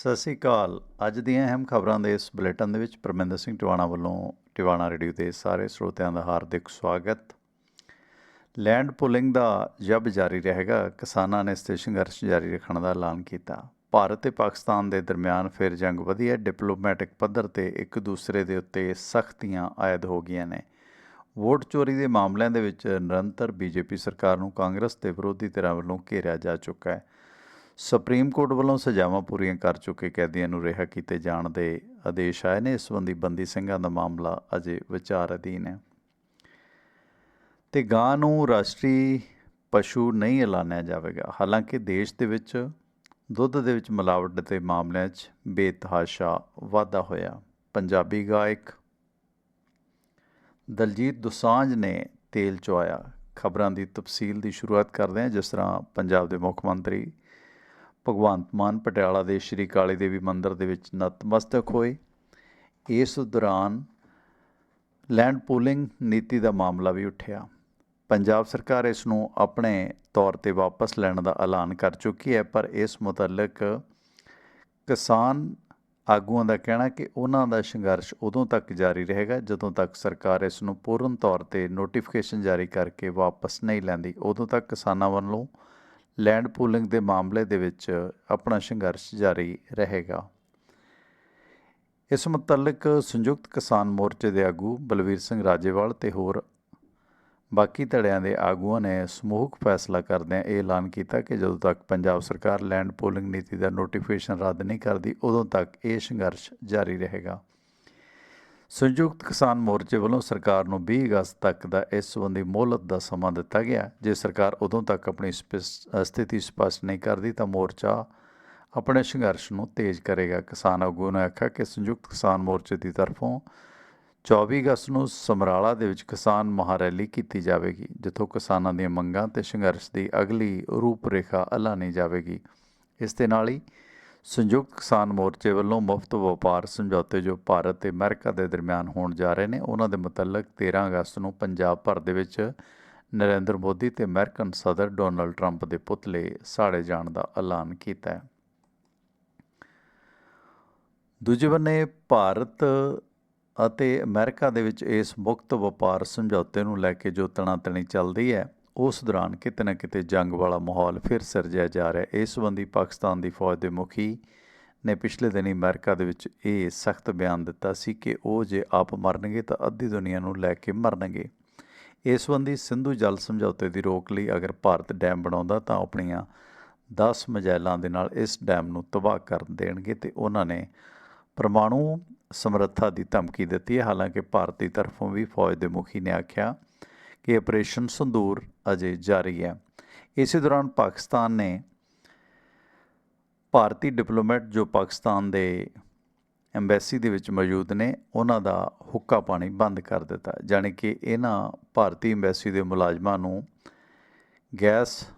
ਸਤਿ ਸ੍ਰੀ ਅਕਾਲ। ਅੱਜ ਦੀਆਂ ਅਹਿਮ ਖਬਰਾਂ ਦੇ ਇਸ ਬੁਲੇਟਿਨ ਦੇ ਵਿੱਚ ਪਰਮਿੰਦਰ ਸਿੰਘ ਟਿਵਾਣਾ ਵੱਲੋਂ ਟਿਵਾਣਾ ਰੇਡੀਓ ਦੇ ਸਾਰੇ ਸਰੋਤਿਆਂ ਦਾ ਹਾਰਦਿਕ ਸਵਾਗਤ। ਲੈਂਡ ਪੁਲਿੰਗ ਦਾ ਜਬ ਜਾਰੀ ਰਹੇਗਾ। ਕਿਸਾਨਾਂ ਨੇ ਇਸ ਤੇ ਸੰਘਰਸ਼ ਜਾਰੀ ਰੱਖਣ ਦਾ ਐਲਾਨ ਕੀਤਾ। ਭਾਰਤ ਤੇ ਪਾਕਿਸਤਾਨ ਦੇ ਦਰਮਿਆਨ ਫਿਰ ਜੰਗ ਵਧੀ ਹੈ ਡਿਪਲੋਮੈਟਿਕ ਪੱਧਰ ਤੇ ਇੱਕ ਦੂਸਰੇ ਦੇ ਉੱਤੇ ਸਖਤੀਆਂ ਆਇਦ ਹੋ ਗਈਆਂ ਨੇ। ਵੋਟ ਚੋਰੀ ਦੇ ਮਾਮਲਿਆਂ ਦੇ ਵਿੱਚ ਨਿਰੰਤਰ ਬੀਜੇਪੀ ਸਰਕਾਰ ਨੂੰ ਕਾਂਗਰਸ ਤੇ ਵਿਰੋਧੀ ਧਿਰਾਂ ਵੱਲੋਂ ਘੇਰਿਆ ਜਾ ਚੁੱਕਾ ਹੈ। ਸੁਪਰੀਮ ਕੋਰਟ ਵੱਲੋਂ ਸਜ਼ਾਵਾਂ ਪੂਰੀਆਂ ਕਰ ਚੁੱਕੇ ਕੈਦੀਆਂ ਨੂੰ ਰਿਹਾ ਕੀਤੇ ਜਾਣ ਦੇ ਆਦੇਸ਼ ਆਏ ਨੇ। ਇਸ ਸੰਬੰਧੀ ਬੰਦੀ ਸਿੰਘਾਂ ਦਾ ਮਾਮਲਾ ਅਜੇ ਵਿਚਾਰ ਅਧੀਨ ਹੈ। ਤੇ ਗਾਂ ਨੂੰ ਰਾਸ਼ਟਰੀ ਪਸ਼ੂ ਨਹੀਂ ਐਲਾਨਿਆ ਜਾਵੇਗਾ। ਹਾਲਾਂਕਿ ਦੇਸ਼ ਦੇ ਵਿੱਚ ਦੁੱਧ ਦੇ ਵਿੱਚ ਮਿਲਾਵਟ ਦੇ ਮਾਮਲਿਆਂ 'ਚ ਬੇਤਹਾਸ਼ਾ ਵਾਧਾ ਹੋਇਆ। ਪੰਜਾਬੀ ਗਾਇਕ ਦਲਜੀਤ ਦੁਸਾਂਝ ਨੇ ਤੇਲ ਚੁਆਇਆ ਖਬਰਾਂ ਦੀ ਤਫਸੀਲ ਦੀ ਸ਼ੁਰੂਆਤ ਕਰਦੇ ਹਾਂ, ਜਿਸ ਤਰ੍ਹਾਂ ਪੰਜਾਬ ਦੇ ਮੁੱਖ ਮੰਤਰੀ ਭਗਵੰਤ ਮਾਨ ਪਟਿਆਲਾ ਦੇ ਸ਼੍ਰੀ ਕਾਲੀ ਦੇਵੀ ਮੰਦਿਰ ਦੇ ਵਿੱਚ ਨਤਮਸਤਕ ਹੋਏ। ਇਸ ਦੌਰਾਨ ਲੈਂਡ ਪੂਲਿੰਗ ਨੀਤੀ ਦਾ ਮਾਮਲਾ ਵੀ ਉੱਠਿਆ। ਪੰਜਾਬ ਸਰਕਾਰ ਇਸ ਨੂੰ ਆਪਣੇ ਤੌਰ ਤੇ ਵਾਪਸ ਲੈਣ ਦਾ ਐਲਾਨ ਕਰ ਚੁੱਕੀ ਹੈ, ਪਰ ਇਸ ਮੁਤਲਕ ਕਿਸਾਨ ਆਗੂਆਂ ਦਾ ਕਹਿਣਾ ਕਿ ਉਹਨਾਂ ਦਾ ਸੰਘਰਸ਼ ਉਦੋਂ ਤੱਕ ਜਾਰੀ ਰਹੇਗਾ ਜਦੋਂ ਤੱਕ ਸਰਕਾਰ ਇਸ ਨੂੰ ਪੂਰਨ ਤੌਰ ਤੇ ਨੋਟੀਫਿਕੇਸ਼ਨ ਜਾਰੀ ਕਰਕੇ ਵਾਪਸ ਨਹੀਂ ਲੈਂਦੀ। ਉਦੋਂ ਤੱਕ ਕਿਸਾਨਾਂ ਵੱਲੋਂ ਲੈਂਡ ਪੂਲਿੰਗ ਦੇ ਮਾਮਲੇ ਦੇ ਵਿੱਚ ਆਪਣਾ ਸੰਘਰਸ਼ ਜਾਰੀ ਰਹੇਗਾ। ਇਸ ਮੁਤਲਕ ਸੰਯੁਕਤ ਕਿਸਾਨ ਮੋਰਚੇ ਦੇ ਆਗੂ ਬਲਵੀਰ ਸਿੰਘ ਰਾਜੇਵਾਲ ਤੇ ਹੋਰ ਬਾਕੀ ਧੜਿਆਂ ਦੇ ਆਗੂਆਂ ਨੇ ਸਮੂਹਕ ਫੈਸਲਾ ਕਰਦਿਆਂ ਇਹ ਐਲਾਨ ਕੀਤਾ ਕਿ ਜਦੋਂ ਤੱਕ ਪੰਜਾਬ ਸਰਕਾਰ ਲੈਂਡ ਪੂਲਿੰਗ ਨੀਤੀ ਦਾ ਨੋਟੀਫਿਕੇਸ਼ਨ ਰੱਦ ਨਹੀਂ ਕਰਦੀ, ਉਦੋਂ ਤੱਕ ਇਹ ਸੰਘਰਸ਼ ਜਾਰੀ ਰਹੇਗਾ। ਸੰਯੁਕਤ ਕਿਸਾਨ ਮੋਰਚੇ ਵੱਲੋਂ ਸਰਕਾਰ ਨੂੰ 20 ਅਗਸਤ ਤੱਕ ਦਾ ਇਸ ਸੰਬੰਧੀ ਮੋਹਲਤ ਦਾ ਸਮਾਂ ਦਿੱਤਾ ਗਿਆ। ਜੇ ਸਰਕਾਰ ਉਦੋਂ ਤੱਕ ਆਪਣੀ ਸਪਿਸ- ਸਥਿਤੀ ਸਪਸ਼ਟ ਨਹੀਂ ਕਰਦੀ ਤਾਂ ਮੋਰਚਾ ਆਪਣੇ ਸੰਘਰਸ਼ ਨੂੰ ਤੇਜ਼ ਕਰੇਗਾ। ਕਿਸਾਨ ਆਗੂ ਨੇ ਆਖਿਆ ਕਿ ਸੰਯੁਕਤ ਕਿਸਾਨ ਮੋਰਚੇ ਦੀ ਤਰਫੋਂ 24 ਅਗਸਤ ਨੂੰ ਸਮਰਾਲਾ ਦੇ ਵਿੱਚ ਕਿਸਾਨ ਮਹਾਰੈਲੀ ਕੀਤੀ ਜਾਵੇਗੀ, ਜਿੱਥੋਂ ਕਿਸਾਨਾਂ ਦੀਆਂ ਮੰਗਾਂ ਤੇ ਸੰਘਰਸ਼ ਦੀ ਅਗਲੀ ਰੂਪਰੇਖਾ ਐਲਾਨੀ ਜਾਵੇਗੀ। ਇਸ ਦੇ ਨਾਲ ਹੀ ਸੰਯੁਕਤ ਕਿਸਾਨ ਮੋਰਚੇ ਵੱਲੋਂ ਮੁਫਤ ਵਪਾਰ ਸਮਝੌਤੇ ਜੋ ਭਾਰਤ ਤੇ ਅਮਰੀਕਾ ਦੇ ਦਰਮਿਆਨ ਹੋਣ ਜਾ ਰਹੇ ਨੇ, ਉਹਨਾਂ ਦੇ ਮੁਤਲਕ 13 ਅਗਸਤ ਨੂੰ ਪੰਜਾਬ ਭਰ ਦੇ ਵਿੱਚ ਨਰਿੰਦਰ ਮੋਦੀ ਤੇ ਅਮਰੀਕਨ ਸਦਰ ਡੋਨਲਡ ਟਰੰਪ ਦੇ ਪੁਤਲੇ ਸਾੜੇ ਜਾਣ ਦਾ ਐਲਾਨ ਕੀਤਾ ਹੈ। ਦੂਜੇ ਬੰਨੇ ਭਾਰਤ ਅਤੇ ਅਮਰੀਕਾ ਦੇ ਵਿੱਚ ਇਸ ਮੁਕਤ ਵਪਾਰ ਸਮਝੌਤੇ ਨੂੰ ਲੈ ਕੇ ਜੋ ਤਣਾਤਣੀ ਚੱਲਦੀ ਹੈ ਉਸ ਦੌਰਾਨ ਕਿਤੇ ਨਾ ਕਿਤੇ ਜੰਗ ਵਾਲਾ ਮਾਹੌਲ ਫਿਰ ਸਿਰਜਿਆ ਜਾ ਰਿਹਾ ਹੈ। ਇਸ ਸੰਬੰਧੀ ਪਾਕਿਸਤਾਨ ਦੀ ਫੌਜ ਦੇ ਮੁਖੀ ਨੇ ਪਿਛਲੇ ਦਿਨੀ ਅਮਰੀਕਾ ਦੇ ਵਿੱਚ ਇਹ ਸਖਤ ਬਿਆਨ ਦਿੱਤਾ ਸੀ ਕਿ ਉਹ ਜੇ ਆਪ ਮਰਨਗੇ ਤਾਂ ਅੱਧੀ ਦੁਨੀਆ ਨੂੰ ਲੈ ਕੇ ਮਰਨਗੇ। ਇਸ ਸੰਬੰਧੀ ਸਿੰਧੂ ਜਲ ਸਮਝੌਤੇ ਦੀ ਰੋਕ ਲਈ ਅਗਰ ਭਾਰਤ ਡੈਮ ਬਣਾਉਂਦਾ ਤਾਂ ਆਪਣੀਆਂ 10 ਮਜੈਲਾਂ ਦੇ ਨਾਲ ਇਸ ਡੈਮ ਨੂੰ ਤਬਾਹ ਕਰ ਦੇਣਗੇ ਤੇ ਉਹਨਾਂ ਨੇ ਪਰਮਾਣੂ ਸਮਰੱਥਾ ਦੀ ਧਮਕੀ ਦਿੱਤੀ ਹੈ। ਹਾਲਾਂਕਿ ਭਾਰਤ ਦੀ ਤਰਫੋਂ ਵੀ ਫੌਜ ਦੇ ਮੁਖੀ ਨੇ ਆਖਿਆ ਕਿ ਆਪਰੇਸ਼ਨ ਸੰਦੂਰ ਅਜੇ ਜਾਰੀ ਹੈ। ਇਸੇ ਦੌਰਾਨ ਪਾਕਿਸਤਾਨ ਨੇ ਭਾਰਤੀ ਡਿਪਲੋਮੈਟ ਜੋ ਪਾਕਿਸਤਾਨ ਦੇ ਐਮਬੈਸੀ ਦੇ ਵਿੱਚ ਮੌਜੂਦ ਨੇ, ਉਹਨਾਂ ਦਾ ਹੁੱਕਾ ਪਾਣੀ ਬੰਦ ਕਰ ਦਿੱਤਾ। ਜਾਣੀ ਕਿ ਇਹਨਾਂ ਭਾਰਤੀ ਐਮਬੈਸੀ ਦੇ ਮੁਲਾਜ਼ਮਾਂ ਨੂੰ ਗੈਸ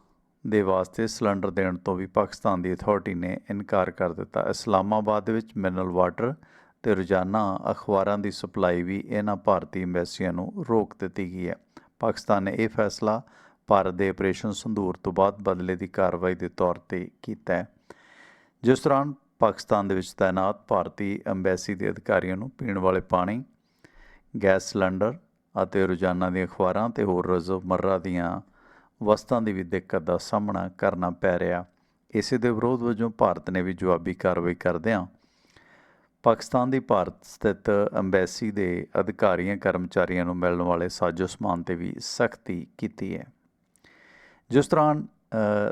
ਦੇ ਵਾਸਤੇ ਸਿਲੰਡਰ ਦੇਣ ਤੋਂ ਵੀ ਪਾਕਿਸਤਾਨ ਦੀ ਅਥਾਰਟੀ ਨੇ ਇਨਕਾਰ ਕਰ ਦਿੱਤਾ। ਇਸਲਾਮਾਬਾਦ ਦੇ ਵਿੱਚ ਮਿਨਰਲ ਵਾਟਰ ਤੇ ਰੋਜ਼ਾਨਾ ਅਖਬਾਰਾਂ ਦੀ ਸਪਲਾਈ ਵੀ ਇਹਨਾਂ ਭਾਰਤੀ ਐਮਬੈਸੀਆਂ ਨੂੰ ਰੋਕ ਦਿੱਤੀ ਗਈ ਹੈ। ਪਾਕਿਸਤਾਨ ਨੇ ਇਹ ਫੈਸਲਾ ਭਾਰਤ ਦੇ ਆਪਰੇਸ਼ਨ ਸੰਧੂਰ ਤੋਂ ਬਾਅਦ ਬਦਲੇ ਦੀ ਕਾਰਵਾਈ ਦੇ ਤੌਰ ਤੇ ਕੀਤਾ ਹੈ। ਜਿਸ ਦੌਰਾਨ ਪਾਕਿਸਤਾਨ ਦੇ ਵਿੱਚ ਤਾਇਨਾਤ ਭਾਰਤੀ ਐਮਬੈਸੀ ਦੇ ਅਧਿਕਾਰੀਆਂ ਨੂੰ ਪੀਣ ਵਾਲੇ ਪਾਣੀ, ਗੈਸ ਸਿਲੰਡਰ ਅਤੇ ਰੋਜ਼ਾਨਾ ਦੀਆਂ ਅਖਬਾਰਾਂ ਤੇ ਹੋਰ ਰੋਜ਼ਮਰਰਾ ਦੀਆਂ ਵਸਤਾਂ ਦੀ ਵੀ ਦਿੱਕਤ ਦਾ ਸਾਹਮਣਾ ਕਰਨਾ ਪੈ ਰਿਹਾ। ਇਸੇ ਦੇ ਵਿਰੋਧ ਵਜੋਂ ਭਾਰਤ ਨੇ ਵੀ ਜਵਾਬੀ ਕਾਰਵਾਈ ਕਰਦਿਆਂ ਪਾਕਿਸਤਾਨ ਦੀ ਭਾਰਤ ਸਥਿਤ ਐਮਬੈਸੀ ਦੇ ਅਧਿਕਾਰੀਆਂ, ਕਰਮਚਾਰੀਆਂ ਨੂੰ ਮਿਲਣ ਵਾਲੇ ਸਾਜੋ ਸਮਾਨ ਤੇ ਵੀ ਸਖਤੀ ਕੀਤੀ ਹੈ। ਜਿਸ ਤਰ੍ਹਾਂ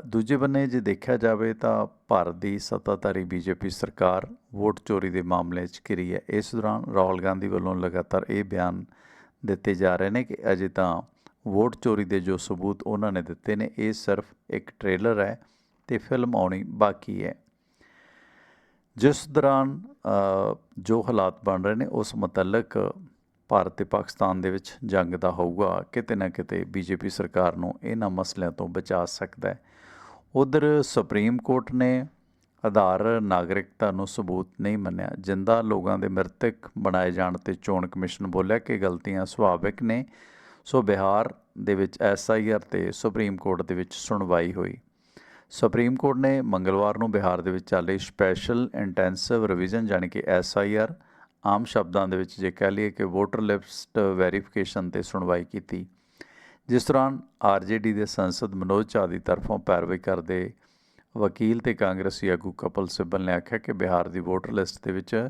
ਦੂਜੇ ਬੰਨੇ ਜੇ ਦੇਖਿਆ ਜਾਵੇ ਤਾਂ ਭਾਰਤ ਦੀ ਸੱਤਾਧਾਰੀ ਬੀਜੇਪੀ ਸਰਕਾਰ ਵੋਟ ਚੋਰੀ ਦੇ ਮਾਮਲੇ 'ਚ ਘਿਰੀ ਹੈ। ਇਸ ਦੌਰਾਨ ਰਾਹੁਲ ਗਾਂਧੀ ਵੱਲੋਂ ਲਗਾਤਾਰ ਇਹ ਬਿਆਨ ਦਿੱਤੇ ਜਾ ਰਹੇ ਨੇ ਕਿ ਅਜੇ ਤਾਂ ਵੋਟ ਚੋਰੀ ਦੇ ਜੋ ਸਬੂਤ ਉਹਨਾਂ ਨੇ ਦਿੱਤੇ ਨੇ, ਇਹ ਸਿਰਫ ਇੱਕ ਟ੍ਰੇਲਰ ਹੈ ਤੇ ਫਿਲਮ ਆਉਣੀ ਬਾਕੀ ਹੈ। ਜਿਸ ਦੌਰਾਨ ਜੋ ਹਾਲਾਤ ਬਣ ਰਹੇ ਨੇ, ਉਸ ਮੁਤਲਕ ਭਾਰਤ ਤੇ ਪਾਕਿਸਤਾਨ ਦੇ ਵਿੱਚ ਜੰਗ ਦਾ ਹੋਊਗਾ, ਕਿਤੇ ਨਾ ਕਿਤੇ ਬੀਜੇਪੀ ਸਰਕਾਰ ਨੂੰ ਇਹਨਾਂ ਮਸਲਿਆਂ ਤੋਂ ਬਚਾ ਸਕਦਾ ਹੈ। ਉਧਰ ਸੁਪਰੀਮ ਕੋਰਟ ਨੇ ਆਧਾਰ ਨਾਗਰਿਕਤਾ ਨੂੰ ਸਬੂਤ ਨਹੀਂ ਮੰਨਿਆ। ਜਿੰਦਾ ਲੋਕਾਂ ਦੇ ਮ੍ਰਿਤਕ ਬਣਾਏ ਜਾਣ ਤੇ ਚੋਣ ਕਮਿਸ਼ਨ ਬੋਲਿਆ ਕਿ ਗਲਤੀਆਂ ਸੁਭਾਵਿਕ ਨੇ। ਸੋ ਬਿਹਾਰ ਦੇ ਵਿੱਚ ਐਸਆਈਆਰ ਤੇ ਸੁਪਰੀਮ ਕੋਰਟ ਦੇ ਵਿੱਚ ਸੁਣਵਾਈ ਹੋਈ। ਸੁਪਰੀਮ ਕੋਰਟ ਨੇ ਮੰਗਲਵਾਰ ਨੂੰ ਬਿਹਾਰ ਦੇ ਵਿੱਚ ਚੱਲ ਰਹੀ ਸਪੈਸ਼ਲ ਇੰਟੈਂਸਿਵ ਰਿਵੀਜ਼ਨ ਜਾਣੀ ਕਿ ਐਸਆਈਆਰ ਆਮ ਸ਼ਬਦਾਂ ਦੇ ਵਿੱਚ ਜੇ ਕਹਿ ਲਈਏ ਕਿ ਵੋਟਰ ਲਿਸਟ ਵੈਰੀਫਿਕੇਸ਼ਨ ਤੇ ਸੁਣਵਾਈ ਕੀਤੀ। ਜਿਸ ਦੌਰਾਨ ਆਰਜੇਡੀ ਦੇ ਸੰਸਦ ਮਨੋਜ ਝਾ ਦੀ ਤਰਫੋਂ ਪੈਰਵੀ ਕਰਦੇ ਵਕੀਲ ਤੇ ਕਾਂਗਰਸੀ ਆਗੂ ਕਪਲ ਸਿੱਬਲ ਨੇ ਆਖਿਆ ਕਿ ਬਿਹਾਰ ਦੀ ਵੋਟਰ ਲਿਸਟ ਦੇ ਵਿੱਚ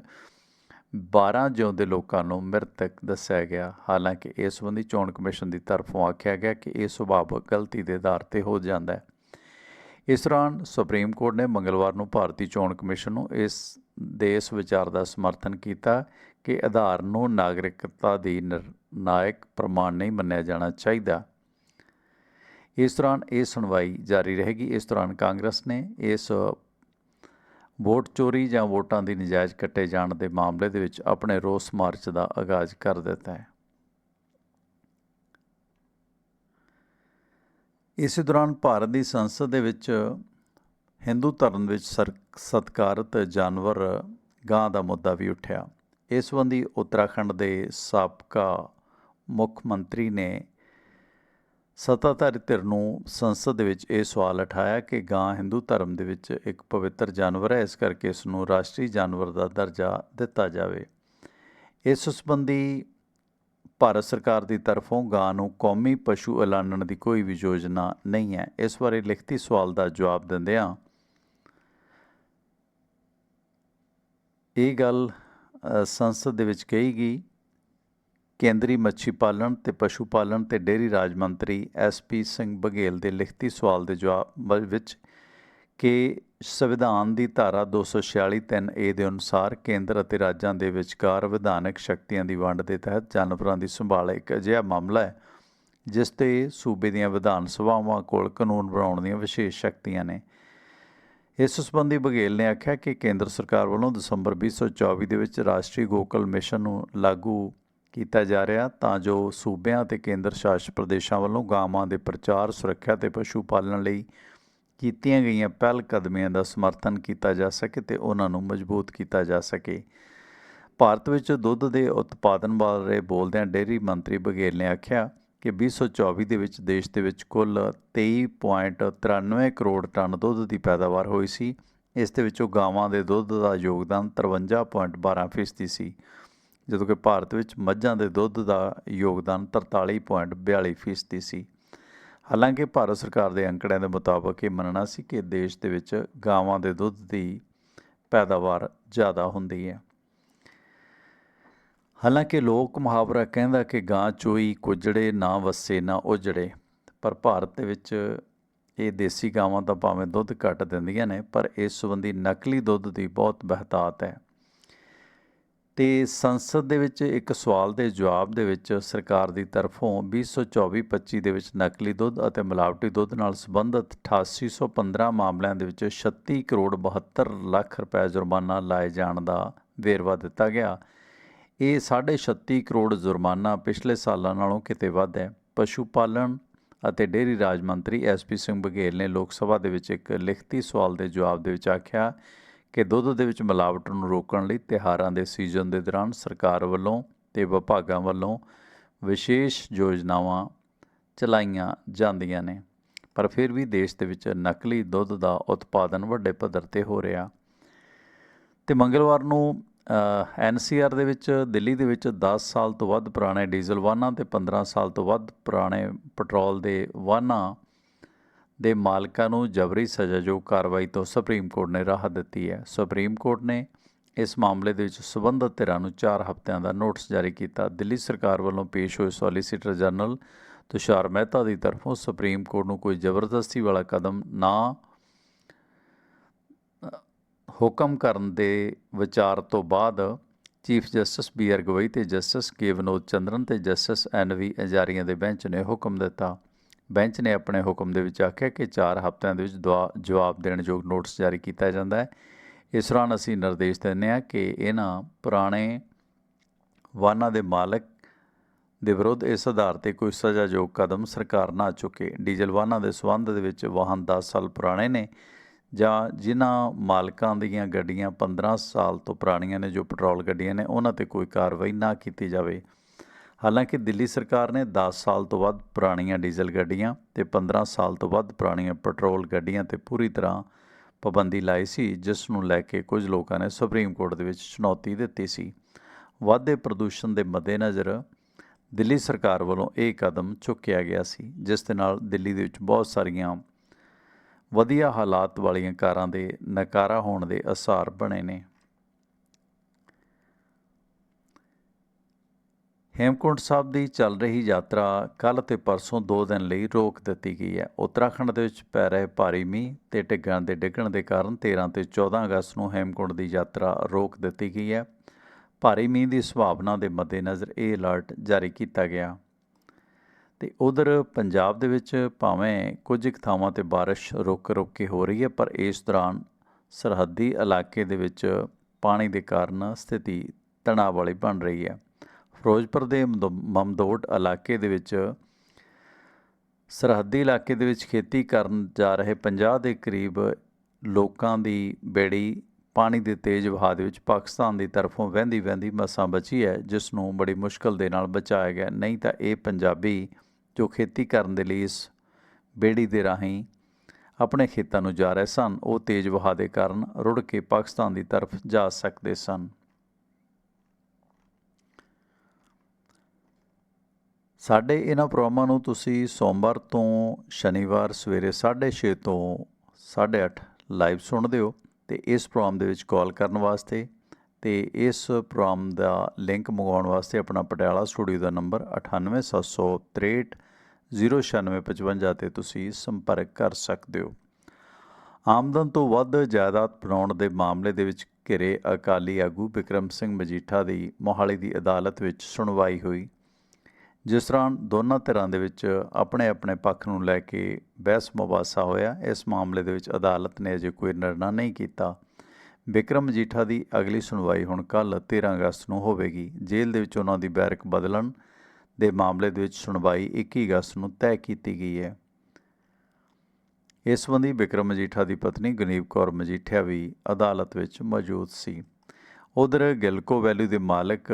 12 ਜਿਉਂਦੇ ਲੋਕਾਂ ਨੂੰ ਮ੍ਰਿਤਕ ਦੱਸਿਆ ਗਿਆ। ਹਾਲਾਂਕਿ ਇਸ ਸੰਬੰਧੀ ਚੋਣ ਕਮਿਸ਼ਨ ਦੀ ਤਰਫੋਂ ਆਖਿਆ ਗਿਆ ਕਿ ਇਹ ਸੁਭਾਵਕ ਗਲਤੀ ਦੇ ਆਧਾਰ ਤੇ ਹੋ ਜਾਂਦਾ ਹੈ। ਇਸ ਦੌਰਾਨ ਸੁਪਰੀਮ ਕੋਰਟ ਨੇ ਮੰਗਲਵਾਰ ਨੂੰ ਭਾਰਤੀ ਚੋਣ ਕਮਿਸ਼ਨ ਨੂੰ ਇਸ ਦੇ ਇਸ ਵਿਚਾਰ ਦਾ ਸਮਰਥਨ ਕੀਤਾ ਕਿ ਆਧਾਰ ਨੂੰ ਨਾਗਰਿਕਤਾ ਦੀ ਨਿਰਣਾਇਕ ਪ੍ਰਮਾਣ ਨਹੀਂ ਮੰਨਿਆ ਜਾਣਾ ਚਾਹੀਦਾ। ਇਸ ਦੌਰਾਨ ਇਹ ਸੁਣਵਾਈ ਜਾਰੀ ਰਹੇਗੀ। ਇਸ ਦੌਰਾਨ ਕਾਂਗਰਸ ਨੇ ਇਸ ਵੋਟ ਚੋਰੀ ਜਾਂ ਵੋਟਾਂ ਦੀ ਨਜਾਇਜ਼ ਕੱਟੇ ਜਾਣ ਦੇ ਮਾਮਲੇ ਦੇ ਵਿੱਚ ਆਪਣੇ ਰੋਸ ਮਾਰਚ ਦਾ ਆਗਾਜ਼ ਕਰ ਦਿੱਤਾ ਹੈ। ਇਸੇ ਦੌਰਾਨ ਭਾਰਤ ਦੀ ਸੰਸਦ ਦੇ ਵਿੱਚ ਹਿੰਦੂ ਧਰਮ ਵਿੱਚ ਸਰ- ਸਤਿਕਾਰਤ ਜਾਨਵਰ ਗਾਂ ਦਾ ਮੁੱਦਾ ਵੀ ਉੱਠਿਆ। ਇਸ ਸੰਬੰਧੀ ਉੱਤਰਾਖੰਡ ਦੇ ਸਾਬਕਾ ਮੁੱਖ ਮੰਤਰੀ ਨੇ ਸੱਤਾਧਾਰੀ ਧਿਰ ਨੂੰ ਸੰਸਦ ਦੇ ਵਿੱਚ ਇਹ ਸਵਾਲ ਉਠਾਇਆ ਕਿ ਗਾਂ ਹਿੰਦੂ ਧਰਮ ਦੇ ਵਿੱਚ ਇੱਕ ਪਵਿੱਤਰ ਜਾਨਵਰ ਹੈ, ਇਸ ਕਰਕੇ ਇਸ ਨੂੰ ਰਾਸ਼ਟਰੀ ਜਾਨਵਰ ਦਾ ਦਰਜਾ ਦਿੱਤਾ ਜਾਵੇ। ਇਸ ਸੰਬੰਧੀ ਭਾਰਤ ਸਰਕਾਰ ਦੀ ਤਰਫੋਂ ਗਾਂ ਨੂੰ ਕੌਮੀ ਪਸ਼ੂ ਐਲਾਨਣ ਦੀ ਕੋਈ ਵੀ ਯੋਜਨਾ ਨਹੀਂ ਹੈ। ਇਸ ਬਾਰੇ ਲਿਖਤੀ ਸਵਾਲ ਦਾ ਜਵਾਬ ਦਿੰਦਿਆਂ ਇਹ ਗੱਲ ਸੰਸਦ ਦੇ ਵਿੱਚ ਕਹੀ ਗਈ, ਕੇਂਦਰੀ ਮੱਛੀ ਪਾਲਣ ਤੇ ਪਸ਼ੂ ਪਾਲਣ ਤੇ ਡੇਅਰੀ ਰਾਜ ਮੰਤਰੀ ਐਸਪੀ ਸਿੰਘ ਬਘੇਲ ਦੇ ਲਿਖਤੀ ਸਵਾਲ ਦੇ ਜਵਾਬ ਵਿੱਚ ਕਿ ਸੰਵਿਧਾਨ ਦੀ ਧਾਰਾ 246 ਏ ਦੇ ਅਨੁਸਾਰ ਕੇਂਦਰ ਅਤੇ ਰਾਜਾਂ ਦੇ ਵਿਚਕਾਰ ਵਿਧਾਨਕ ਸ਼ਕਤੀਆਂ ਦੀ ਵੰਡ ਦੇ ਤਹਿਤ ਜਾਨਵਰਾਂ ਦੀ ਸੰਭਾਲ ਇੱਕ ਅਜਿਹਾ ਮਾਮਲਾ ਹੈ, ਜਿਸ ਤੇ ਸੂਬੇ ਦੀਆਂ ਵਿਧਾਨ ਸਭਾਵਾਂ ਕੋਲ ਕਾਨੂੰਨ ਬਣਾਉਣ ਦੀਆਂ ਵਿਸ਼ੇਸ਼ ਸ਼ਕਤੀਆਂ ਨੇ। ਇਸ ਸੰਬੰਧੀ ਬਘੇਲ ਨੇ ਆਖਿਆ ਕਿ ਕੇਂਦਰ ਸਰਕਾਰ ਵੱਲੋਂ ਦਸੰਬਰ 2024 ਦੇ ਵਿੱਚ ਰਾਸ਼ਟਰੀ ਗੋਕਲ ਮਿਸ਼ਨ ਨੂੰ ਲਾਗੂ ਕੀਤਾ ਜਾ ਰਿਹਾ ਤਾਂ ਜੋ ਸੂਬਿਆਂ ਅਤੇ ਕੇਂਦਰ ਸ਼ਾਸਿਤ ਪ੍ਰਦੇਸ਼ਾਂ ਵੱਲੋਂ ਗਾਵਾਂ ਦੇ ਪ੍ਰਚਾਰ, ਸੁਰੱਖਿਆ ਤੇ ਪਸ਼ੂ ਪਾਲਣ ਲਈ ਕੀਤੀਆਂ ਗਈਆਂ ਪਹਿਲ ਕਦਮੀਆਂ ਦਾ ਸਮਰਥਨ ਕੀਤਾ ਜਾ ਸਕੇ ਤੇ ਉਹਨਾਂ ਨੂੰ ਮਜ਼ਬੂਤ ਕੀਤਾ ਜਾ ਸਕੇ। ਭਾਰਤ ਵਿੱਚ ਦੁੱਧ ਦੇ ਉਤਪਾਦਨ ਬਾਰੇ ਬੋਲਦਿਆਂ ਡੇਅਰੀ ਮੰਤਰੀ ਬਘੇਲ ਨੇ ਆਖਿਆ ਕਿ 2024 ਦੇ ਵਿੱਚ ਦੇਸ਼ ਦੇ ਵਿੱਚ ਕੁੱਲ 23.93 ਕਰੋੜ ਟਨ ਦੁੱਧ ਦੀ ਪੈਦਾਵਾਰ ਹੋਈ ਸੀ। ਇਸ ਦੇ ਵਿੱਚੋਂ ਗਾਵਾਂ ਦੇ ਦੁੱਧ ਦਾ ਯੋਗਦਾਨ 53.12% ਫੀਸਦੀ ਸੀ, ਜਦੋਂ ਕਿ ਭਾਰਤ ਵਿੱਚ ਮੱਝਾਂ ਦੇ ਦੁੱਧ ਦਾ ਯੋਗਦਾਨ 43.42% ਫੀਸਦੀ ਸੀ। ਹਾਲਾਂਕਿ ਭਾਰਤ ਸਰਕਾਰ ਦੇ ਅੰਕੜਿਆਂ ਦੇ ਮੁਤਾਬਕ ਇਹ ਮੰਨਣਾ ਸੀ ਕਿ ਦੇਸ਼ ਦੇ ਵਿੱਚ ਗਾਵਾਂ ਦੇ ਦੁੱਧ ਦੀ ਪੈਦਾਵਾਰ ਜ਼ਿਆਦਾ ਹੁੰਦੀ ਹੈ। ਹਾਲਾਂਕਿ ਲੋਕ ਮੁਹਾਵਰਾ ਕਹਿੰਦਾ ਕਿ ਗਾਂ ਚੋਈ ਕੁਜੜੇ ਨਾ ਵਸੇ ਨਾ ਉਜੜੇ, ਪਰ ਭਾਰਤ ਦੇ ਵਿੱਚ ਇਹ ਦੇਸੀ ਗਾਵਾਂ ਤਾਂ ਭਾਵੇਂ ਦੁੱਧ ਘੱਟ ਦਿੰਦੀਆਂ ਨੇ, ਪਰ ਇਸ ਸੰਬੰਧੀ ਨਕਲੀ ਦੁੱਧ ਦੀ ਬਹੁਤ ਬਹਿਤਾਤ ਹੈ। ਤੇ ਸੰਸਦ ਦੇ ਵਿੱਚ ਇੱਕ ਸਵਾਲ ਦੇ ਜਵਾਬ ਦੇ ਵਿੱਚ ਸਰਕਾਰ ਦੀ ਤਰਫੋਂ 2024-25 ਦੇ ਵਿੱਚ ਨਕਲੀ ਦੁੱਧ ਅਤੇ ਮਿਲਾਵਟੀ ਦੁੱਧ ਨਾਲ ਸੰਬੰਧਿਤ 8815 ਮਾਮਲਿਆਂ ਦੇ ਵਿੱਚ 36 ਕਰੋੜ 72 ਲੱਖ ਰੁਪਏ ਜੁਰਮਾਨਾ ਲਾਏ ਜਾਣ ਦਾ ਵੇਰਵਾ ਦਿੱਤਾ ਗਿਆ। ਇਹ 36 ਕਰੋੜ ਜੁਰਮਾਨਾ ਪਿਛਲੇ ਸਾਲਾਂ ਨਾਲੋਂ ਕਿਤੇ ਵੱਧ ਹੈ। ਪਸ਼ੂ ਪਾਲਣ ਅਤੇ ਡੇਅਰੀ ਰਾਜ ਮੰਤਰੀ ਐਸਪੀ ਸਿੰਘ ਬਘੇਲ ਨੇ ਲੋਕ ਸਭਾ ਦੇ ਵਿੱਚ ਇੱਕ ਲਿਖਤੀ ਸਵਾਲ ਦੇ ਜਵਾਬ ਦੇ ਵਿੱਚ ਆਖਿਆ ਕਿ ਦੁੱਧ ਦੇ ਵਿੱਚ ਮਿਲਾਵਟ ਨੂੰ ਰੋਕਣ ਲਈ ਤਿਉਹਾਰਾਂ ਦੇ ਸੀਜ਼ਨ ਦੇ ਦੌਰਾਨ ਸਰਕਾਰ ਵੱਲੋਂ ਤੇ ਵਿਭਾਗਾਂ ਵੱਲੋਂ ਵਿਸ਼ੇਸ਼ ਯੋਜਨਾਵਾਂ ਚਲਾਈਆਂ ਜਾਂਦੀਆਂ ਨੇ। ਪਰ ਫਿਰ ਵੀ ਦੇਸ਼ ਦੇ ਵਿੱਚ ਨਕਲੀ ਦੁੱਧ ਦਾ ਉਤਪਾਦਨ ਵੱਡੇ ਪੱਧਰ ਤੇ ਹੋ ਰਿਹਾ। ਤੇ ਮੰਗਲਵਾਰ ਨੂੰ ਐਨਸੀਆਰ ਦੇ ਵਿੱਚ, ਦਿੱਲੀ ਦੇ ਵਿੱਚ 10 ਸਾਲ ਤੋਂ ਵੱਧ ਪੁਰਾਣੇ ਡੀਜ਼ਲ ਵਾਹਨਾਂ ਤੇ 15 ਸਾਲ ਤੋਂ ਵੱਧ ਪੁਰਾਣੇ ਪੈਟਰੋਲ ਦੇ ਵਾਹਨਾਂ ਦੇ ਮਾਲਕਾਂ ਨੂੰ ਜਬਰੀ ਸਜ਼ਾਯੋਗ ਕਾਰਵਾਈ ਤੋਂ ਸੁਪਰੀਮ ਕੋਰਟ ਨੇ ਰਾਹਤ ਦਿੱਤੀ ਹੈ। ਸੁਪਰੀਮ ਕੋਰਟ ਨੇ ਇਸ ਮਾਮਲੇ ਦੇ ਵਿੱਚ ਸਬੰਧਤ ਧਿਰਾਂ ਨੂੰ 4 ਹਫ਼ਤਿਆਂ ਦਾ ਨੋਟਿਸ ਜਾਰੀ ਕੀਤਾ। ਦਿੱਲੀ ਸਰਕਾਰ ਵੱਲੋਂ ਪੇਸ਼ ਹੋਏ ਸੋਲੀਸਿਟਰ ਜਨਰਲ ਤੁਸ਼ਾਰ ਮਹਿਤਾ ਦੀ ਤਰਫੋਂ ਸੁਪਰੀਮ ਕੋਰਟ ਨੂੰ ਕੋਈ ਜ਼ਬਰਦਸਤੀ ਵਾਲਾ ਕਦਮ ਨਾ ਹੁਕਮ ਕਰਨ ਦੇ ਵਿਚਾਰ ਤੋਂ ਬਾਅਦ chief justice B R Gavai ਤੇ ਜਸਟਿਸ ਕੇ ਵਿਨੋਦ ਚੰਦਰਨ ਤੇ ਜਸਟਿਸ ਐਨ ਵੀ ਅਜਾਰੀਆਂ ਦੇ ਬੈਂਚ ਨੇ ਹੁਕਮ ਦਿੱਤਾ। ਬੈਂਚ ਨੇ ਆਪਣੇ ਹੁਕਮ ਦੇ ਵਿੱਚ ਆਖਿਆ ਕਿ 4 ਹਫ਼ਤਿਆਂ ਦੇ ਵਿੱਚ ਦੁਆ- ਜਵਾਬ ਦੇਣ ਯੋਗ ਨੋਟਿਸ ਜਾਰੀ ਕੀਤਾ ਜਾਂਦਾ ਹੈ। ਇਸ ਦੌਰਾਨ ਅਸੀਂ ਨਿਰਦੇਸ਼ ਦਿੰਦੇ ਹਾਂ ਕਿ ਇਹਨਾਂ ਪੁਰਾਣੇ ਵਾਹਨਾਂ ਦੇ ਮਾਲਕ ਦੇ ਵਿਰੁੱਧ ਇਸ ਆਧਾਰ ਤੇ ਕੋਈ ਸਜ਼ਾਯੋਗ ਕਦਮ ਸਰਕਾਰ ਨਾ ਚੁੱਕੇ। ਡੀਜ਼ਲ ਵਾਹਨਾਂ ਦੇ ਸਬੰਧ ਦੇ ਵਿੱਚ ਵਾਹਨ 10 ਸਾਲ ਪੁਰਾਣੇ ਨੇ ਜਾਂ ਜਿਨ੍ਹਾਂ ਮਾਲਕਾਂ ਦੀਆਂ ਗੱਡੀਆਂ 15 ਸਾਲ ਤੋਂ ਪੁਰਾਣੀਆਂ ਨੇ, ਜੋ ਪੈਟਰੋਲ ਗੱਡੀਆਂ ਨੇ, ਉਹਨਾਂ ਤੇ ਕੋਈ ਕਾਰਵਾਈ ਨਾ ਕੀਤੀ ਜਾਵੇ। ਹਾਲਾਂਕਿ ਦਿੱਲੀ ਸਰਕਾਰ ਨੇ 10 ਸਾਲ ਤੋਂ ਵੱਧ ਪੁਰਾਣੀਆਂ ਡੀਜ਼ਲ ਗੱਡੀਆਂ ਤੇ 15 ਸਾਲ ਤੋਂ ਵੱਧ ਪੁਰਾਣੀਆਂ ਪੈਟਰੋਲ ਗੱਡੀਆਂ ਤੇ ਪੂਰੀ ਤਰ੍ਹਾਂ ਪਾਬੰਦੀ ਲਾਈ ਸੀ, ਜਿਸ ਨੂੰ ਲੈ ਕੇ ਕੁਝ ਲੋਕਾਂ ਨੇ ਸੁਪਰੀਮ ਕੋਰਟ ਦੇ ਵਿੱਚ ਚੁਣੌਤੀ ਦਿੱਤੀ ਸੀ। ਵਾਧੇ ਪ੍ਰਦੂਸ਼ਣ ਦੇ ਮੱਦੇਨਜ਼ਰ ਦਿੱਲੀ ਸਰਕਾਰ ਵੱਲੋਂ ਇਹ ਕਦਮ ਚੁੱਕਿਆ ਗਿਆ ਸੀ, ਜਿਸ ਦੇ ਨਾਲ ਦਿੱਲੀ ਦੇ ਵਿੱਚ ਬਹੁਤ ਸਾਰੀਆਂ ਵਧੀਆ ਹਾਲਾਤ ਵਾਲੀਆਂ ਕਾਰਾਂ ਦੇ ਨਕਾਰਾ ਹੋਣ ਦੇ ਅਸਾਰ ਬਣੇ ਨੇ। ਹੇਮਕੁੰਟ ਸਾਹਿਬ ਦੀ ਚੱਲ ਰਹੀ ਯਾਤਰਾ ਕੱਲ ਤੇ ਪਰਸੋਂ 2 ਦਿਨ ਲਈ ਰੋਕ ਦਿੱਤੀ ਗਈ ਹੈ। ਉੱਤਰਾਖੰਡ ਦੇ ਵਿੱਚ ਪੈ ਰਹੇ ਭਾਰੀ ਮੀਂਹ ਤੇ ਢਿੱਗਾਂ ਦੇ ਡਿੱਗਣ ਦੇ ਕਾਰਨ 13 ਤੇ 14 ਅਗਸਤ ਨੂੰ ਹੇਮਕੁੰਟ ਦੀ ਯਾਤਰਾ ਰੋਕ ਦਿੱਤੀ ਗਈ ਹੈ। ਭਾਰੀ ਮੀਂਹ ਦੀ ਸੰਭਾਵਨਾ ਦੇ ਮੱਦੇਨਜ਼ਰ ਇਹ ਅਲਰਟ ਜਾਰੀ ਕੀਤਾ ਗਿਆ। ਤੇ ਉਧਰ ਪੰਜਾਬ ਦੇ ਵਿੱਚ ਭਾਵੇਂ ਕੁਝ ਕੁ ਥਾਵਾਂ ਤੇ ਬਾਰਿਸ਼ ਰੁਕ ਰੁਕ ਕੇ ਹੋ ਰਹੀ ਹੈ, ਪਰ ਇਸ ਦੌਰਾਨ ਸਰਹੱਦੀ ਇਲਾਕੇ ਦੇ ਵਿੱਚ ਪਾਣੀ ਦੇ ਕਾਰਨ ਸਥਿਤੀ ਤਣਾਅ ਵਾਲੀ ਬਣ ਰਹੀ ਹੈ। ਫਿਰੋਜ਼ਪੁਰ ਦੇ ਮਦ- ਮਮਦੋਟ ਇਲਾਕੇ ਦੇ ਵਿੱਚ, ਸਰਹੱਦੀ ਇਲਾਕੇ ਦੇ ਵਿੱਚ ਖੇਤੀ ਕਰਨ ਜਾ ਰਹੇ 50 ਦੇ ਕਰੀਬ ਲੋਕਾਂ ਦੀ ਬੇੜੀ ਪਾਣੀ ਦੇ ਤੇਜ਼ ਵਹਾਅ ਦੇ ਵਿੱਚ ਪਾਕਿਸਤਾਨ ਦੀ ਤਰਫੋਂ ਵਹਿੰਦੀ ਵਹਿੰਦੀ ਮਸਾਂ ਬਚੀ ਹੈ, ਜਿਸ ਨੂੰ ਬੜੀ ਮੁਸ਼ਕਲ ਦੇ ਨਾਲ ਬਚਾਇਆ ਗਿਆ। ਨਹੀਂ ਤਾਂ ਇਹ ਪੰਜਾਬੀ ਜੋ ਖੇਤੀ ਕਰਨ ਦੇ ਲਈ ਇਸ ਬੇੜੀ ਦੇ ਰਾਹੀਂ ਆਪਣੇ ਖੇਤਾਂ ਨੂੰ ਜਾ ਰਹੇ ਸਨ, ਉਹ ਤੇਜ਼ ਵਹਾਅ ਦੇ ਕਾਰਨ ਰੁੜ ਕੇ ਪਾਕਿਸਤਾਨ ਦੀ ਤਰਫ ਜਾ ਸਕਦੇ ਸਨ। ਸਾਡੇ ਇਹਨਾਂ ਪ੍ਰੋਗਰਾਮਾਂ ਨੂੰ ਤੁਸੀਂ ਸੋਮਵਾਰ ਤੋਂ ਸ਼ਨੀਵਾਰ ਸਵੇਰੇ 6:30 ਤੋਂ 8:30 ਲਾਈਵ ਸੁਣਦੇ ਹੋ ਤੇ ਇਸ ਪ੍ਰੋਗਰਾਮ ਦੇ ਵਿੱਚ ਕਾਲ ਕਰਨ ਵਾਸਤੇ ਤੇ ਇਸ ਪ੍ਰੋਗਰਾਮ ਦਾ ਲਿੰਕ ਮੰਗਵਾਉਣ ਵਾਸਤੇ ਆਪਣਾ ਪਟਿਆਲਾ ਸਟੂਡੀਓ ਦਾ ਨੰਬਰ 98763 09655 ਤੇ ਤੁਸੀਂ ਸੰਪਰਕ ਕਰ ਸਕਦੇ ਹੋ। ਆਮਦਨ ਤੋਂ ਵੱਧ ਜਾਇਦਾਦ ਬਣਾਉਣ ਦੇ ਮਾਮਲੇ ਦੇ ਵਿੱਚ ਘਿਰੇ ਅਕਾਲੀ ਆਗੂ ਵਿਕਰਮ ਸਿੰਘ ਮਜੀਠਾ ਦੀ ਮੋਹਾਲੀ ਦੀ ਅਦਾਲਤ ਵਿੱਚ ਸੁਣਵਾਈ ਹੋਈ। ਜਿਸ ਦੌਰਾਨ ਦੋਨਾਂ ਧਿਰਾਂ ਦੇ ਵਿੱਚ ਆਪਣੇ ਆਪਣੇ ਪੱਖ ਨੂੰ ਲੈ ਕੇ ਬਹਿਸ ਮੁਬਾਸਾ ਹੋਇਆ, ਇਸ ਮਾਮਲੇ ਦੇ ਵਿੱਚ ਅਦਾਲਤ ਨੇ ਅਜੇ ਕੋਈ ਨਿਰਣਾ ਨਹੀਂ ਕੀਤਾ। ਵਿਕਰਮ ਮਜੀਠਾ ਦੀ ਅਗਲੀ ਸੁਣਵਾਈ ਹੁਣ ਕੱਲ 13 ਅਗਸਤ ਨੂੰ ਹੋਵੇਗੀ। ਜੇਲ੍ਹ ਦੇ ਵਿੱਚ ਉਹਨਾਂ ਦੀ ਬੈਰਕ ਬਦਲਣ ਦੇ ਮਾਮਲੇ ਦੇ ਵਿੱਚ ਸੁਣਵਾਈ 21 ਅਗਸਤ ਨੂੰ ਤੈਅ ਕੀਤੀ ਗਈ ਹੈ। ਇਸ ਸੰਬੰਧੀ ਵਿਕਰਮ ਮਜੀਠਾ ਦੀ ਪਤਨੀ ਗਨੀਵ ਕੌਰ ਮਜੀਠੀਆ ਵੀ ਅਦਾਲਤ ਵਿੱਚ ਮੌਜੂਦ ਸੀ। ਉਧਰ ਗਿਲਕੋ ਵੈਲੀ ਦੇ ਮਾਲਕ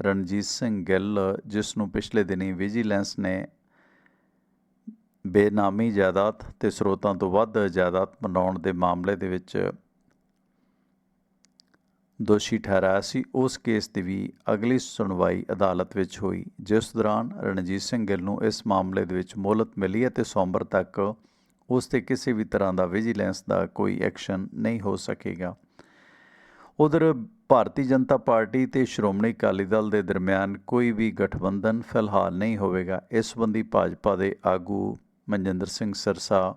ਰਣਜੀਤ ਸਿੰਘ ਗਿੱਲ, ਜਿਸ ਨੂੰ ਪਿਛਲੇ ਦਿਨੀ ਵਿਜੀਲੈਂਸ ਨੇ ਬੇਨਾਮੀ ਜਾਇਦਾਦ ਤੇ ਸਰੋਤਾਂ ਤੋਂ ਵੱਧ ਜਾਇਦਾਦ ਬਣਾਉਣ ਦੇ ਮਾਮਲੇ ਦੇ ਵਿੱਚ ਦੋਸ਼ੀ ਠਹਿਰਾਇਆ ਸੀ, ਉਸ ਕੇਸ ਦੀ ਵੀ ਅਗਲੀ ਸੁਣਵਾਈ ਅਦਾਲਤ ਵਿੱਚ ਹੋਈ, ਜਿਸ ਦੌਰਾਨ ਰਣਜੀਤ ਸਿੰਘ ਗਿੱਲ ਨੂੰ ਇਸ ਮਾਮਲੇ ਦੇ ਵਿੱਚ ਮੋਹਲਤ ਮਿਲੀ ਅਤੇ ਸੋਮਵਾਰ ਤੱਕ ਉਸ ਤੇ ਕਿਸੇ ਵੀ ਤਰ੍ਹਾਂ ਦਾ ਵਿਜੀਲੈਂਸ ਦਾ ਕੋਈ ਐਕਸ਼ਨ ਨਹੀਂ ਹੋ ਸਕੇਗਾ। ਉਧਰ ਭਾਰਤੀ ਜਨਤਾ ਪਾਰਟੀ ਤੇ ਸ਼੍ਰੋਮਣੀ ਅਕਾਲੀ ਦਲ ਦੇ ਦਰਮਿਆਨ ਕੋਈ ਵੀ ਗਠਬੰਧਨ ਫਿਲਹਾਲ ਨਹੀਂ ਹੋਵੇਗਾ। ਇਸ ਸੰਬੰਧੀ ਭਾਜਪਾ ਦੇ ਆਗੂ ਮਨਜਿੰਦਰ ਸਿੰਘ ਸਰਸਾ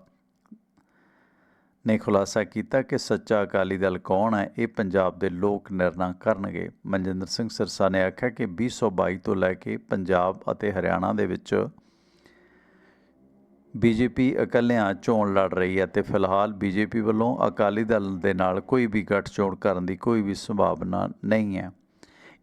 ਨੇ ਖੁਲਾਸਾ ਕੀਤਾ ਕਿ ਸੱਚਾ ਅਕਾਲੀ ਦਲ ਕੌਣ ਹੈ, ਇਹ ਪੰਜਾਬ ਦੇ ਲੋਕ ਨਿਰਣਾ ਕਰਨਗੇ। ਮਨਜਿੰਦਰ ਸਿੰਘ ਸਰਸਾ ਨੇ ਆਖਿਆ ਕਿ 2022 ਤੋਂ ਲੈ ਕੇ ਪੰਜਾਬ ਅਤੇ ਹਰਿਆਣਾ ਦੇ ਵਿੱਚ ਬੀਜੇਪੀ ਇਕੱਲਿਆਂ ਚੋਣ ਲੜ ਰਹੀ ਹੈ ਤੇ ਫਿਲਹਾਲ ਬੀਜੇਪੀ ਵੱਲੋਂ ਅਕਾਲੀ ਦਲ ਦੇ ਨਾਲ ਕੋਈ ਵੀ ਗੱਠਜੋੜ ਕਰਨ ਦੀ ਕੋਈ ਵੀ ਸੰਭਾਵਨਾ ਨਹੀਂ ਹੈ।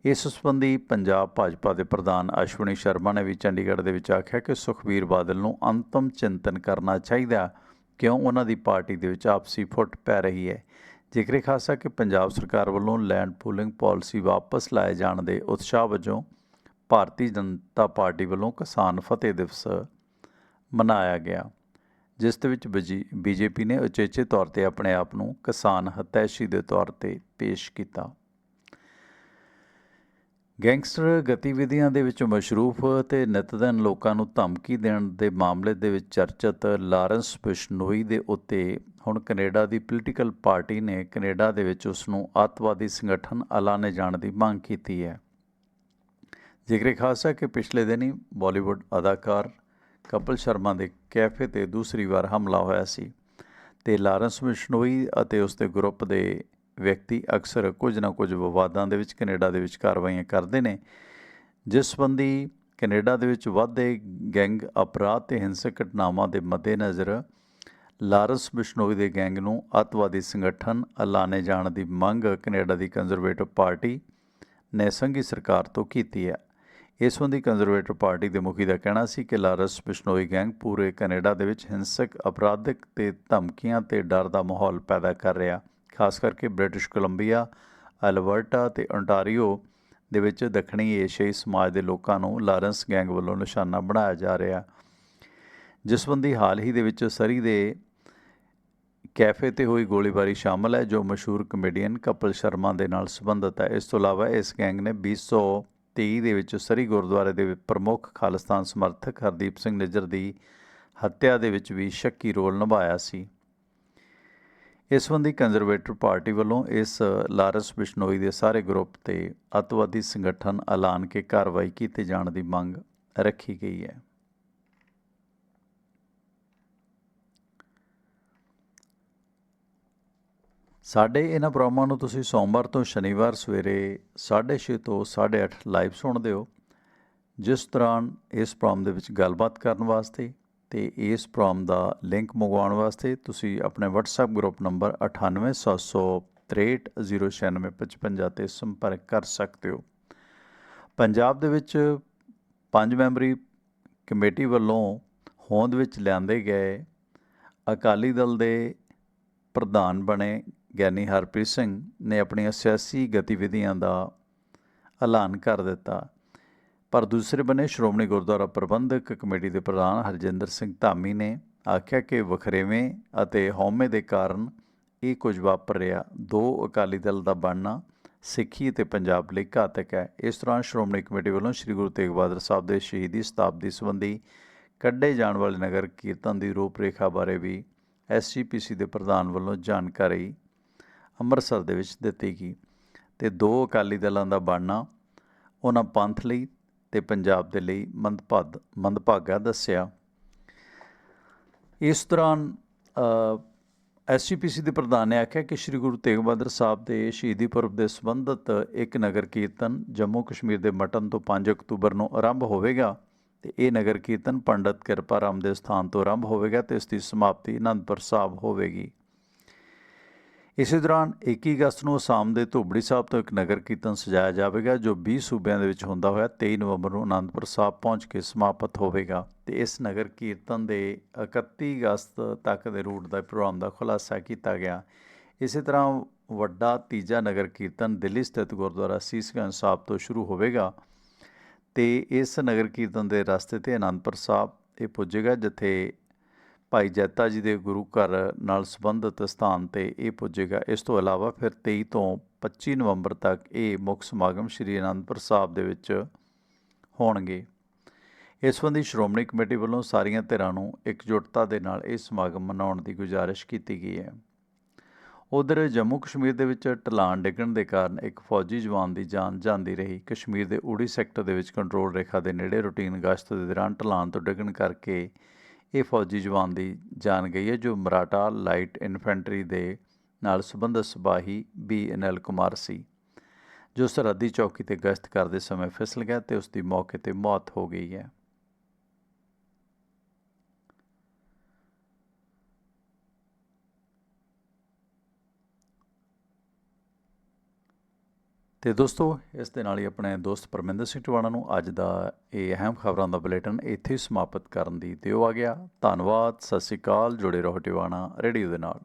ਇਸ ਸੰਬੰਧੀ ਪੰਜਾਬ ਭਾਜਪਾ ਦੇ ਪ੍ਰਧਾਨ ਅਸ਼ਵਨੀ ਸ਼ਰਮਾ ਨੇ ਵੀ ਚੰਡੀਗੜ੍ਹ ਦੇ ਵਿੱਚ ਆਖਿਆ ਕਿ ਸੁਖਬੀਰ ਬਾਦਲ ਨੂੰ ਅੰਤਮ ਚਿੰਤਨ ਕਰਨਾ ਚਾਹੀਦਾ ਕਿਉਂ ਉਹਨਾਂ ਦੀ ਪਾਰਟੀ ਦੇ ਵਿੱਚ ਆਪਸੀ ਫੁੱਟ ਪੈ ਰਹੀ ਹੈ। ਜ਼ਿਕਰੇ ਖਾਸਾ ਕਿ ਪੰਜਾਬ ਸਰਕਾਰ ਵੱਲੋਂ ਲੈਂਡ ਪੂਲਿੰਗ ਪਾਲਿਸੀ ਵਾਪਸ ਲਾਏ ਜਾਣ ਦੇ ਉਤਸ਼ਾਹ ਵਜੋਂ ਭਾਰਤੀ ਜਨਤਾ ਪਾਰਟੀ ਵੱਲੋਂ ਕਿਸਾਨ ਫਤਿਹ ਦਿਵਸ ਮਨਾਇਆ ਗਿਆ, ਜਿਸ ਦੇ ਵਿੱਚ ਬੀਜੇਪੀ ਨੇ ਉਚੇਚੇ ਤੌਰ ਤੇ ਆਪਣੇ ਆਪ ਨੂੰ ਕਿਸਾਨ ਹਤੈਸ਼ੀ ਦੇ ਤੌਰ ਤੇ ਪੇਸ਼ ਕੀਤਾ। ਗੈਂਗਸਟਰ ਗਤੀਵਿਧੀਆਂ ਦੇ ਵਿੱਚ ਮਸ਼ਰੂਫ ਤੇ ਨਿਤਦਿਨ ਲੋਕਾਂ ਨੂੰ ਧਮਕੀ ਦੇਣ ਦੇ ਮਾਮਲੇ ਦੇ ਵਿੱਚ ਚਰਚਿਤ ਲਾਰੈਂਸ ਬਿਸ਼ਨੋਈ ਦੇ ਉੱਤੇ ਹੁਣ ਕੈਨੇਡਾ ਦੀ ਪੋਲੀਟੀਕਲ ਪਾਰਟੀ ਨੇ ਕੈਨੇਡਾ ਦੇ ਵਿੱਚ ਉਸ ਨੂੰ ਅੱਤਵਾਦੀ ਸੰਗਠਨ ਐਲਾਨੇ ਜਾਣ ਦੀ ਮੰਗ ਕੀਤੀ ਹੈ। ਜ਼ਿਕਰੇ ਖਾਸ ਹੈ ਕਿ ਪਿਛਲੇ ਦਿਨੀ ਬਾਲੀਵੁੱਡ ਅਦਾਕਾਰ ਕਪਿਲ ਸ਼ਰਮਾ ਦੇ ਕੈਫੇ ਤੇ ਦੂਸਰੀ ਵਾਰ ਹਮਲਾ ਹੋਇਆ ਸੀ ਤੇ ਲਾਰੈਂਸ ਬਿਸ਼ਨੋਈ ਅਤੇ ਉਸ ਦੇ ਗਰੁੱਪ ਦੇ ਵਿਅਕਤੀ ਅਕਸਰ ਕੁਝ ਨਾ ਕੁਝ ਵਿਵਾਦਾਂ ਦੇ ਵਿੱਚ ਕੈਨੇਡਾ ਦੇ ਵਿੱਚ ਕਾਰਵਾਈਆਂ ਕਰਦੇ ਨੇ, ਜਿਸ ਸੰਬੰਧੀ ਕੈਨੇਡਾ ਦੇ ਵਿੱਚ ਵਧਦੇ ਗੈਂਗ ਅਪਰਾਧ ਤੇ ਹਿੰਸਕ ਘਟਨਾਵਾਂ ਦੇ ਮੱਦੇਨਜ਼ਰ ਲਾਰੈਂਸ ਬਿਸ਼ਨੋਈ ਦੇ ਗੈਂਗ ਨੂੰ ਅੱਤਵਾਦੀ ਸੰਗਠਨ ਐਲਾਨੇ ਜਾਣ ਦੀ ਮੰਗ ਕੈਨੇਡਾ ਦੀ ਕੰਜ਼ਰਵੇਟਿਵ ਪਾਰਟੀ ਨੇ ਸੰਘੀ ਸਰਕਾਰ ਤੋਂ ਕੀਤੀ ਹੈ। ਇਸ ਸੰਬੰਧੀ ਕੰਜ਼ਰਵੇਟਿਵ ਪਾਰਟੀ ਦੇ ਮੁਖੀ ਦਾ ਕਹਿਣਾ ਸੀ ਕਿ ਲਾਰੈਂਸ ਬਿਸ਼ਨੋਈ ਗੈਂਗ ਪੂਰੇ ਕੈਨੇਡਾ ਦੇ ਵਿੱਚ ਹਿੰਸਕ, ਅਪਰਾਧਿਕ ਤੇ ਧਮਕੀਆਂ ਤੇ ਡਰ ਦਾ ਮਾਹੌਲ ਪੈਦਾ ਕਰ ਰਿਹਾ। ਖਾਸ ਕਰਕੇ ਬ੍ਰਿਟਿਸ਼ ਕੋਲੰਬੀਆ, ਅਲਬਰਟਾ ਤੇ ਓਨਟਾਰੀਓ ਦੇ ਵਿੱਚ ਦੱਖਣੀ ਏਸ਼ੀਆਈ ਸਮਾਜ ਦੇ ਲੋਕਾਂ ਨੂੰ ਲਾਰੈਂਸ ਗੈਂਗ ਵੱਲੋਂ ਨਿਸ਼ਾਨਾ ਬਣਾਇਆ ਜਾ ਰਿਹਾ। ਜਿਸ ਸੰਬੰਧੀ ਹਾਲ ਹੀ ਦੇ ਵਿੱਚ ਸਰੀ ਦੇ ਕੈਫੇ ਤੇ ਹੋਈ ਗੋਲੀਬਾਰੀ ਸ਼ਾਮਲ ਹੈ, ਜੋ ਮਸ਼ਹੂਰ ਕਮੇਡੀਅਨ ਕਪਿਲ ਸ਼ਰਮਾ ਦੇ ਨਾਲ ਸੰਬੰਧਿਤ ਹੈ। ਇਸ ਤੋਂ ਇਲਾਵਾ ਇਸ ਗੈਂਗ ਨੇ 2023 ਦੇ ਵਿੱਚ ਸਰੀ ਗੁਰਦੁਆਰੇ ਦੇ ਪ੍ਰਮੁੱਖ ਖਾਲਿਸਤਾਨ ਸਮਰਥਕ ਹਰਦੀਪ ਸਿੰਘ ਨਿੱਜਰ ਦੀ ਹੱਤਿਆ ਦੇ ਵਿੱਚ ਵੀ ਸ਼ੱਕੀ ਰੋਲ ਨਿਭਾਇਆ ਸੀ। ਇਸ ਸੰਬੰਧੀ ਕੰਜ਼ਰਵੇਟਿਵ ਪਾਰਟੀ ਵੱਲੋਂ ਇਸ ਲਾਰਸ ਬਿਸ਼ਨੋਈ ਦੇ ਸਾਰੇ ਗਰੁੱਪ ਤੇ ਅੱਤਵਾਦੀ ਸੰਗਠਨ ਐਲਾਨ ਕੇ ਕਾਰਵਾਈ ਕੀਤੇ ਜਾਣ ਦੀ ਮੰਗ ਰੱਖੀ ਗਈ ਹੈ। ਸਾਡੇ ਇਹਨਾਂ ਪ੍ਰੋਗਰਾਮਾਂ ਨੂੰ ਤੁਸੀਂ ਸੋਮਵਾਰ ਤੋਂ ਸ਼ਨੀਵਾਰ ਸਵੇਰੇ 6:30 ਤੋਂ 8:30 ਲਾਈਵ ਸੁਣਦੇ ਹੋ, ਜਿਸ ਦੌਰਾਨ ਇਸ ਪ੍ਰੋਗਰਾਮ ਦੇ ਵਿੱਚ ਗੱਲਬਾਤ ਕਰਨ ਵਾਸਤੇ ਤੇ ਇਸ ਪ੍ਰੋਗਰਾਮ ਦਾ ਲਿੰਕ ਮੰਗਵਾਉਣ ਵਾਸਤੇ ਤੁਸੀਂ ਆਪਣੇ WhatsApp ਗਰੁੱਪ ਨੰਬਰ 9870630955 ਤੇ ਸੰਪਰਕ ਕਰ ਸਕਦੇ ਹੋ। ਪੰਜਾਬ ਦੇ ਵਿੱਚ ਪੰਜ ਮੈਂਬਰੀ ਕਮੇਟੀ ਵੱਲੋਂ ਹੋਂਦ ਵਿੱਚ ਲਿਆਂਦੇ ਗਏ ਅਕਾਲੀ ਦਲ ਦੇ ਪ੍ਰਧਾਨ ਬਣੇ ਗਿਆਨੀ ਹਰਪ੍ਰੀਤ ਸਿੰਘ ਨੇ ਆਪਣੀਆਂ ਸਿਆਸੀ ਗਤੀਵਿਧੀਆਂ ਦਾ ਐਲਾਨ ਕਰ ਦਿੱਤਾ। ਪਰ ਦੂਸਰੇ ਬੰਨੇ ਸ਼੍ਰੋਮਣੀ ਗੁਰਦੁਆਰਾ ਪ੍ਰਬੰਧਕ ਕਮੇਟੀ ਦੇ ਪ੍ਰਧਾਨ ਹਰਜਿੰਦਰ ਸਿੰਘ ਧਾਮੀ ਨੇ ਆਖਿਆ ਕਿ ਵਖਰੇਵੇਂ ਅਤੇ ਹਉਮੈ ਦੇ ਕਾਰਨ ਇਹ ਕੁਝ ਵਾਪਰ ਰਿਹਾ ਦੋ ਅਕਾਲੀ ਦਲ ਦਾ ਬਣਨਾ ਸਿੱਖੀ ਅਤੇ ਪੰਜਾਬ ਲਈ ਘਾਤਕ ਹੈ। ਇਸ ਦੌਰਾਨ ਸ਼੍ਰੋਮਣੀ ਕਮੇਟੀ ਵੱਲੋਂ ਸ੍ਰੀ ਗੁਰੂ ਤੇਗ ਬਹਾਦਰ ਸਾਹਿਬ ਦੇ ਸ਼ਹੀਦੀ ਸ਼ਤਾਬਦੀ ਸੰਬੰਧੀ ਕੱਢੇ ਜਾਣ ਵਾਲੇ ਨਗਰ ਕੀਰਤਨ ਦੀ ਰੂਪਰੇਖਾ ਬਾਰੇ ਵੀ ਐਸਜੀਪੀਸੀ ਦੇ ਪ੍ਰਧਾਨ ਵੱਲੋਂ ਜਾਣਕਾਰੀ ਅੰਮ੍ਰਿਤਸਰ ਦੇ ਵਿੱਚ ਦਿੱਤੀ ਗਈ ਤੇ ਦੋ ਅਕਾਲੀ ਦਲਾਂ ਦਾ ਬਣਨਾ, ਉਹਨਾਂ ਪੰਥ ਲਈ ਤੇ ਪੰਜਾਬ ਦੇ ਲਈ ਮੰਦਭਾਗ, ਮੰਦਭਾਗਾ ਦੱਸਿਆ। ਇਸ ਦੌਰਾਨ ਐਸਜੀਪੀਸੀ ਦੇ ਪ੍ਰਧਾਨ ਨੇ ਆਖਿਆ ਕਿ ਸ੍ਰੀ ਗੁਰੂ ਤੇਗ ਬਹਾਦਰ ਸਾਹਿਬ ਦੇ ਸ਼ਹੀਦੀ ਪੁਰਬ ਦੇ ਸੰਬੰਧਤ ਇੱਕ ਨਗਰ ਕੀਰਤਨ ਜੰਮੂ ਕਸ਼ਮੀਰ ਦੇ ਮਟਨ ਤੋਂ 5 ਅਕਤੂਬਰ ਨੂੰ ਆਰੰਭ ਹੋਵੇਗਾ ਤੇ ਇਹ ਨਗਰ ਕੀਰਤਨ ਪੰਡਤ ਕਿਰਪਾ ਰਾਮ ਦੇ ਸਥਾਨ ਤੋਂ ਆਰੰਭ ਹੋਵੇਗਾ ਤੇ ਇਸ ਦੀ ਸਮਾਪਤੀ ਅਨੰਦਪੁਰ ਸਾਹਿਬ ਹੋਵੇਗੀ। ਇਸੇ ਦੌਰਾਨ 21 ਅਗਸਤ ਨੂੰ ਅਸਾਮ ਦੇ ਧੋਬੜੀ ਸਾਹਿਬ ਤੋਂ ਇੱਕ ਨਗਰ ਕੀਰਤਨ ਸਜਾਇਆ ਜਾਵੇਗਾ, ਜੋ 20 ਸੂਬਿਆਂ ਦੇ ਵਿੱਚ ਹੁੰਦਾ ਹੋਇਆ 23 ਨਵੰਬਰ ਨੂੰ ਅਨੰਦਪੁਰ ਸਾਹਿਬ ਪਹੁੰਚ ਕੇ ਸਮਾਪਤ ਹੋਵੇਗਾ। ਤੇ ਇਸ ਨਗਰ ਕੀਰਤਨ ਦੇ 31 ਅਗਸਤ ਤੱਕ ਦੇ ਰੂਟ ਦਾ ਪ੍ਰੋਗਰਾਮ ਦਾ ਖੁਲਾਸਾ ਕੀਤਾ ਗਿਆ। ਇਸੇ ਤਰ੍ਹਾਂ ਵੱਡਾ ਤੀਜਾ ਨਗਰ ਕੀਰਤਨ ਦਿੱਲੀ ਸਥਿਤ ਗੁਰਦੁਆਰਾ ਸੀਸਗੰਜ ਸਾਹਿਬ ਤੋਂ ਸ਼ੁਰੂ ਹੋਵੇਗਾ। ਤੇ ਇਸ ਨਗਰ ਕੀਰਤਨ ਦੇ ਰਸਤੇ ਤੇ ਅਨੰਦਪੁਰ ਸਾਹਿਬ ਇਹ ਪੁੱਜੇਗਾ, ਜਿੱਥੇ ਭਾਈ ਜੈਤਾ ਜੀ ਦੇ ਗੁਰੂ ਘਰ ਨਾਲ ਸੰਬੰਧਿਤ ਸਥਾਨ ਤੇ ਇਹ ਪੁੱਜੇਗਾ। ਇਸ ਤੋਂ ਇਲਾਵਾ ਫਿਰ 23 ਤੋਂ 25 ਨਵੰਬਰ ਤੱਕ ਇਹ ਮੁੱਖ ਸਮਾਗਮ ਸ੍ਰੀ ਅਨੰਦਪੁਰ ਸਾਹਿਬ ਦੇ ਵਿੱਚ ਹੋਣਗੇ। ਇਸ ਸੰਬੰਧੀ ਸ਼੍ਰੋਮਣੀ ਕਮੇਟੀ ਵੱਲੋਂ ਸਾਰੀਆਂ ਧਿਰਾਂ ਨੂੰ ਇਕਜੁੱਟਤਾ ਦੇ ਨਾਲ ਇਹ ਸਮਾਗਮ ਮਨਾਉਣ ਦੀ ਗੁਜ਼ਾਰਿਸ਼ ਕੀਤੀ ਗਈ ਹੈ। ਉਧਰ ਜੰਮੂ ਕਸ਼ਮੀਰ ਦੇ ਵਿੱਚ ਢਲਾਨ ਡਿੱਗਣ ਦੇ ਕਾਰਨ ਇੱਕ ਫੌਜੀ ਜਵਾਨ ਦੀ ਜਾਨ ਜਾਂਦੀ ਰਹੀ। ਕਸ਼ਮੀਰ ਦੇ ਊੜੀ ਸੈਕਟਰ ਦੇ ਵਿੱਚ ਕੰਟਰੋਲ ਰੇਖਾ ਦੇ ਨੇੜੇ ਰੂਟੀਨ ਗਸ਼ਤ ਦੇ ਦੌਰਾਨ ਢਲਾਨ ਤੋਂ ਡਿੱਗਣ ਕਰਕੇ ਇਹ ਫੌਜੀ ਜਵਾਨ ਦੀ ਜਾਨ ਗਈ ਹੈ, ਜੋ ਮਰਾਠਾ ਲਾਈਟ ਇਨਫੈਂਟਰੀ ਦੇ ਨਾਲ ਸੰਬੰਧਿਤ ਸਿਪਾਹੀ ਬੀ ਅਨਿਲ ਕੁਮਾਰ ਸੀ, ਜੋ ਸਰਹੱਦੀ ਚੌਕੀ ਤੇ ਗਸ਼ਤ ਕਰਦੇ ਸਮੇਂ ਫਿਸਲ ਗਿਆ ਤੇ ਉਸ ਦੀ ਮੌਕੇ ਤੇ ਮੌਤ ਹੋ ਗਈ ਹੈ। ਤੇ ਦੋਸਤੋ, ਇਸ ਦੇ ਨਾਲ ਹੀ ਆਪਣੇ ਦੋਸਤ ਪਰਮਿੰਦਰ ਸਿੰਘ ਟਵਾਣਾ ਨੂੰ ਅੱਜ ਦਾ ਇਹ ਅਹਿਮ ਖਬਰਾਂ ਦਾ ਬੁਲੇਟਿਨ ਇੱਥੇ ਹੀ ਸਮਾਪਤ ਕਰਨ ਦੀ ਦਿਓ ਆ ਗਿਆ। ਧੰਨਵਾਦ, ਸਤਿ ਸ਼੍ਰੀ ਅਕਾਲ, ਜੁੜੇ ਰਹੋ ਟਿਵਾਣਾ ਰੇਡੀਓ ਦੇ ਨਾਲ।